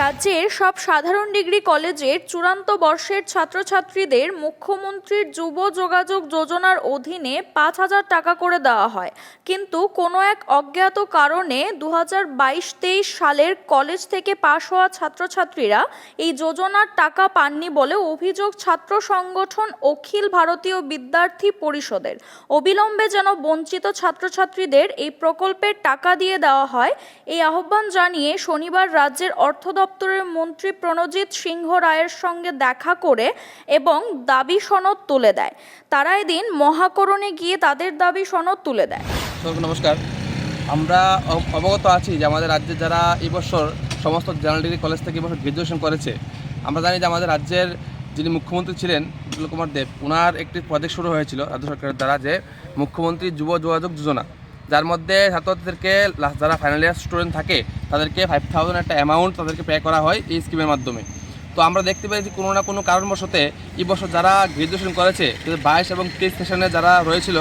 রাজ্যের সব সাধারণ ডিগ্রি কলেজের চূড়ান্ত বর্ষের ছাত্রছাত্রীদের মুখ্যমন্ত্রীর যুব যোগাযোগ যোজনার অধীনে পাঁচ হাজার টাকা করে দেওয়া হয়। কিন্তু কোনো এক অজ্ঞাত কারণে দু হাজার বাইশ তেইশ সালের কলেজ থেকে পাশ হওয়া ছাত্রছাত্রীরা এই যোজনার টাকা পাননি বলে অভিযোগ ছাত্র সংগঠন অখিল ভারতীয় বিদ্যার্থী পরিষদের। অবিলম্বে যেন বঞ্চিত ছাত্রছাত্রীদের এই প্রকল্পের টাকা দিয়ে দেওয়া হয়, এই আহ্বান জানিয়ে শনিবার রাজ্যের অর্থ দপ্তরের মন্ত্রী প্রণজিৎ সিংহ রায়ের সঙ্গে দেখা করে এবং দাবি সনদ তুলে দেয়। তারা এদিন মহাকরণে গিয়ে তাদের দাবি সনদ তুলে দেয়। নমস্কার। আমরা অবগত আছি যে আমাদের রাজ্যে যারা এবছর সমস্ত জেনারেল ডিগ্রি কলেজ থেকে এবছর গ্রাজুয়েশন করেছে, আমরা জানি যে আমাদের রাজ্যের যিনি মুখ্যমন্ত্রী ছিলেন বিপ্লব কুমার দেব ওনার একটি প্রজেক্ট শুরু হয়েছিল রাজ্য সরকারের দ্বারা যে মুখ্যমন্ত্রী যুব যোগাযোগ যোজনা। যার মধ্যে ছাত্রছাত্রীদেরকে যারা ফাইনাল ইয়ার স্টুডেন্ট থাকে, তাদেরকে ফাইভ থাউজেন্ড একটা অ্যামাউন্ট তাদেরকে পে করা হয় এই স্কিমের মাধ্যমে। তো আমরা দেখতে পেয়েছি কোনো না কোনো কারণবশতে এই বছর যারা গ্রাজুয়েশন করেছে বাইশ এবং তেইশ সেশনে যারা রয়েছিল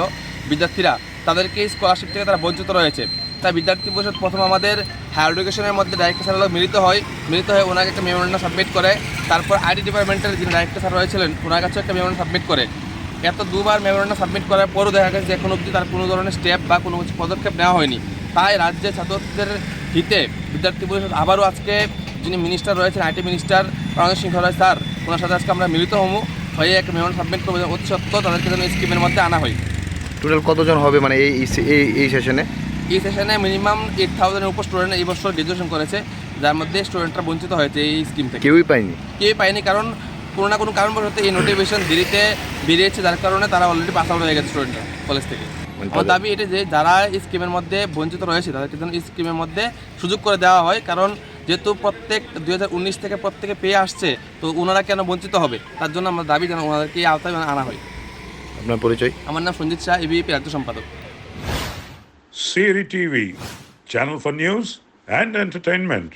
বিদ্যার্থীরা, তাদেরকে স্কলারশিপ থেকে তারা বঞ্চিত রয়েছে। তাই বিদ্যার্থী পরিষদ প্রথম আমাদের হায়ার এডুকেশনের মধ্যে ডাইরেক্টর স্যার মিলিত হয়। মিলিত হয়ে ওনাকে একটা মেমোরেন্ডাম সাবমিট করে। তারপর আইটি ডিপার্টমেন্টের যিনি ডাইরেক্টর স্যার রয়েছিলেন, ওনার কাছেও একটা মেমোরেন্ডাম সাবমিট করে। এত দুবার মেমোরেন্ডাম সাবমিট করার পরও দেখা গেছে যে এখন অবধি তার কোনো ধরনের স্টেপ বা কোনো কিছু পদক্ষেপ নেওয়া হয়নি। তাই রাজ্যের ছাত্রছাত্রীদের হিতে বিদ্যার্থী পরিষদ আবারও আজকে যিনি মিনিস্টার রয়েছেন IT minister Pranajit Singha Roy sir ওনার সাথে আজকে আমরা মিলিত হব। হয়ে একটা মেমোরেন্ডাম সাবমিট করব অতি সত্ত্বেও তাদেরকে যেন এই স্কিমের মধ্যে আনা হয়। টোটাল কতজন হবে মানে এই এই- এই এই সেশনে এই সেশনে মিনিমাম এইট থাউজেন্ডের উপর স্টুডেন্ট এই বছর গ্রাজুয়েশন করেছে যার মধ্যে স্টুডেন্টরা বঞ্চিত হয়েছে এই স্কিম থেকে। কেউই পায়নি? কেউই পায়নি কারণ কোনো না কোনো কারণবশত এই নোটিফিকেশন দেরিতে বেরিয়েছে যার কারণে তারা অলরেডি পাস আউট হয়ে গেছে স্টুডেন্টরা কলেজ থেকে। মানে আমার দাবি এটা যে যারা এই স্কিমের মধ্যে বঞ্চিত রয়েছে তাদেরকে যেন এই স্কিমের মধ্যে সুযোগ করে দেওয়া হয় কারণ যেহেতু প্রত্যেক দু হাজার উনিশ থেকে প্রত্যেকে পেয়ে আসছে তো ওনারা কেন বঞ্চিত হবে? তার জন্য আমরা দাবি যেন ওনাদেরকে এই আওতায় আনা হয়। আপনার পরিচয়? আমার নাম সঞ্জিত শাহ এবিপি রাজ্য সম্পাদক। Siri TV, channel for news and entertainment.